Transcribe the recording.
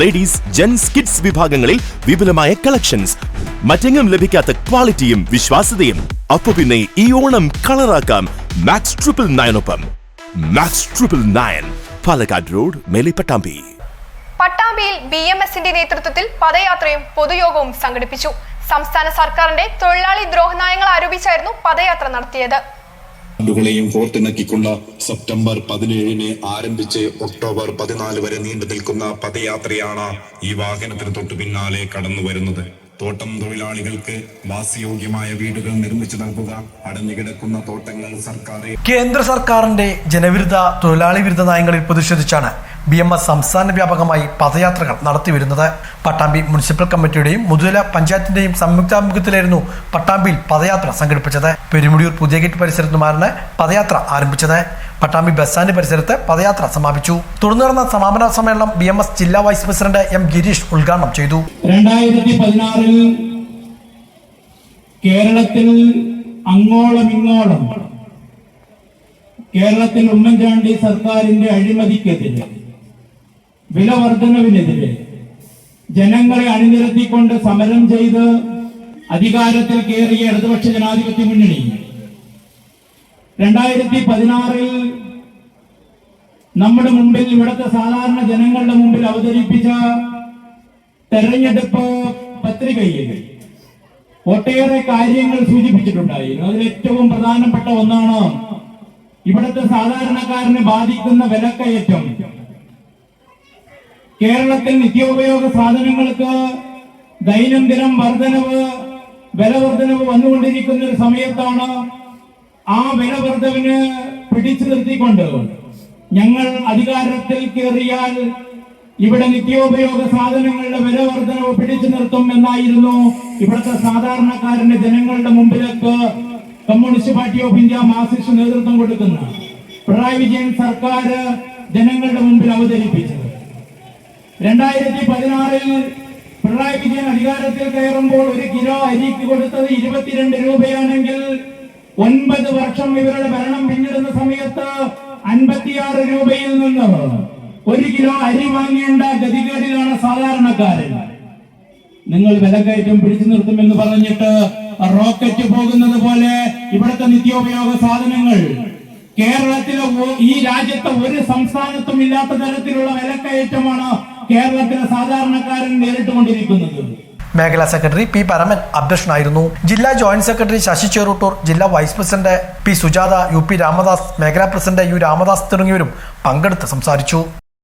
Ladies gents kids വിഭാഗങ്ങളിൽ വിപുലമായ collections. മറ്റെങ്ങും ലഭിക്കാത്ത ക്വാളിറ്റിയും വിശ്വാസ്യതയും. അപ്പൊ പിന്നെ ഈ ഓണം കളറാക്കാം Max triple നയനൊപ്പം Max triple nine Palakkad road Melipattambi പട്ടാമ്പിയിൽ B M എസിന്റെ നേതൃത്വത്തിൽ പദയാത്രയും പൊതുയോഗവും സംഘടിപ്പിച്ചു. സംസ്ഥാന സർക്കാരിന്റെ തൊഴിലാളി ദ്രോഹനയങ്ങൾ ആരോപിച്ചായിരുന്നു പദയാത്ര നടത്തിയത്. ുകളെയും കോർത്തിണക്കിക്കൊണ്ട് സെപ്റ്റംബർ പതിനേഴിന് ആരംഭിച്ച് ഒക്ടോബർ പതിനാല് വരെ നീണ്ടു നിൽക്കുന്ന പദയാത്രയാണ് ഈ വാഹനത്തിന് തൊട്ടു പിന്നാലെ കടന്നു വരുന്നത്. തോട്ടം തൊഴിലാളികൾക്ക് വാസയോഗ്യമായ വീടുകൾ നിർമ്മിച്ചു നൽകുക അടഞ്ഞുകിടക്കുന്ന തോട്ടങ്ങൾ സർക്കാർ കേന്ദ്ര സർക്കാരിന്റെ ജനവിരുദ്ധ തൊഴിലാളി വിരുദ്ധ നയങ്ങളിൽ പ്രതിഷേധിച്ചാണ് ബി എം എസ് സംസ്ഥാന വ്യാപകമായി പദയാത്രകൾ നടത്തിവരുന്നത്. പട്ടാമ്പി മുനിസിപ്പൽ കമ്മിറ്റിയുടെയും മുതുല പഞ്ചായത്തിന്റെയും സംയുക്താഭിമുഖ്യത്തിലായിരുന്നു പട്ടാമ്പിയിൽ പദയാത്ര സംഘടിപ്പിച്ചത്. പെരുമുടിയൂർ പുതിയ ഗേറ്റ് പരിസരത്ത് നിന്നുമായാണ് പദയാത്ര ആരംഭിച്ചത്. പട്ടാമ്പി ബസ് സ്റ്റാൻഡ് പരിസരത്ത് പദയാത്ര സമാപിച്ചു. തുടർന്ന് നടന്ന സമാപന സമ്മേളനം ബി എം എസ് ജില്ലാ വൈസ് പ്രസിഡന്റ് എം ഗിരീഷ് ഉദ്ഘാടനം ചെയ്തു. രണ്ടായിരത്തി പതിനാറിൽ കേരളത്തിൽ അങ്ങോളം ഇങ്ങോളം കേരളത്തിൽ ഉമ്മൻചാണ്ടി സർക്കാരിന്റെ അഴിമതിക്കെതിരെ വില വർധനവിനെതിരെ ജനങ്ങളെ അണിനിരത്തിക്കൊണ്ട് സമരം ചെയ്ത് അധികാരത്തിൽ കയറിയ ഇടതുപക്ഷ ജനാധിപത്യ മുന്നണി രണ്ടായിരത്തി പതിനാറിൽ നമ്മുടെ മുമ്പിൽ ഇവിടുത്തെ സാധാരണ ജനങ്ങളുടെ മുമ്പിൽ അവതരിപ്പിച്ച തെരഞ്ഞെടുപ്പ് പത്രികയിൽ ഒട്ടേറെ കാര്യങ്ങൾ സൂചിപ്പിച്ചിട്ടുണ്ടായിരുന്നു. അതിൽ ഏറ്റവും പ്രധാനപ്പെട്ട ഒന്നാണ് ഇവിടുത്തെ സാധാരണക്കാരനെ ബാധിക്കുന്ന വിലക്കയറ്റം. കേരളത്തിൽ നിത്യോപയോഗ സാധനങ്ങൾക്ക് ദൈനംദിനം വർധനവ് വിലവർധനവ് വന്നുകൊണ്ടിരിക്കുന്ന ഒരു സമയത്താണ് ആ വിലവർദ്ധവിന് പിടിച്ചു നിർത്തിക്കൊണ്ട് ഞങ്ങൾ അധികാരത്തിൽ കയറിയാൽ ഇവിടെ നിത്യോപയോഗ സാധനങ്ങളുടെ വില വർധനവ് പിടിച്ചു നിർത്തും എന്നായിരുന്നു ഇവിടുത്തെ സാധാരണക്കാരന്റെ ജനങ്ങളുടെ മുമ്പിലേക്ക് communist party of India Marxist നേതൃത്വം കൊടുക്കുന്ന പിണറായി വിജയൻ സർക്കാർ ജനങ്ങളുടെ മുമ്പിൽ അവതരിപ്പിച്ചത്. രണ്ടായിരത്തി പതിനാറിൽ പിണറായി വിജയൻ അധികാരത്തിൽ കയറുമ്പോൾ ഒരു കിലോ അരിക്ക് കൊടുത്തത് ഇരുപത്തിരണ്ട് രൂപയാണെങ്കിൽ ഒൻപത് വർഷം ഇവരുടെ ഭരണം പിന്നിടുന്ന സമയത്ത് അൻപത്തിയാറ് രൂപയിൽ നിന്ന് ഒരു കിലോ അരി വാങ്ങേണ്ട ഗതികേടിലാണ് സാധാരണക്കാരൻ. നിങ്ങൾ വിലക്കയറ്റം പിടിച്ചു നിർത്തുമെന്ന് പറഞ്ഞിട്ട് റോക്കറ്റ് പോകുന്നത് പോലെ ഇവിടുത്തെ നിത്യോപയോഗ സാധനങ്ങൾ. കേരളത്തിലെ ഈ രാജ്യത്തെ ഒരു സംസ്ഥാനത്തും ഇല്ലാത്ത തരത്തിലുള്ള വിലക്കയറ്റമാണ് കേരളത്തിലെ സാധാരണക്കാരൻ നേരിട്ടുകൊണ്ടിരിക്കുന്നത്. മേഖലാ സെക്രട്ടറി പി പരമൻ അധ്യക്ഷനായിരുന്നു. ജില്ലാ ജോയിന്റ് സെക്രട്ടറി ശശി ചെറുട്ടൂർ ജില്ലാ vice president P Sujatha U P Ramadas മേഖലാ പ്രസിഡന്റ് യു രാമദാസ് തുടങ്ങിയവരും പങ്കെടുത്ത് സംസാരിച്ചു.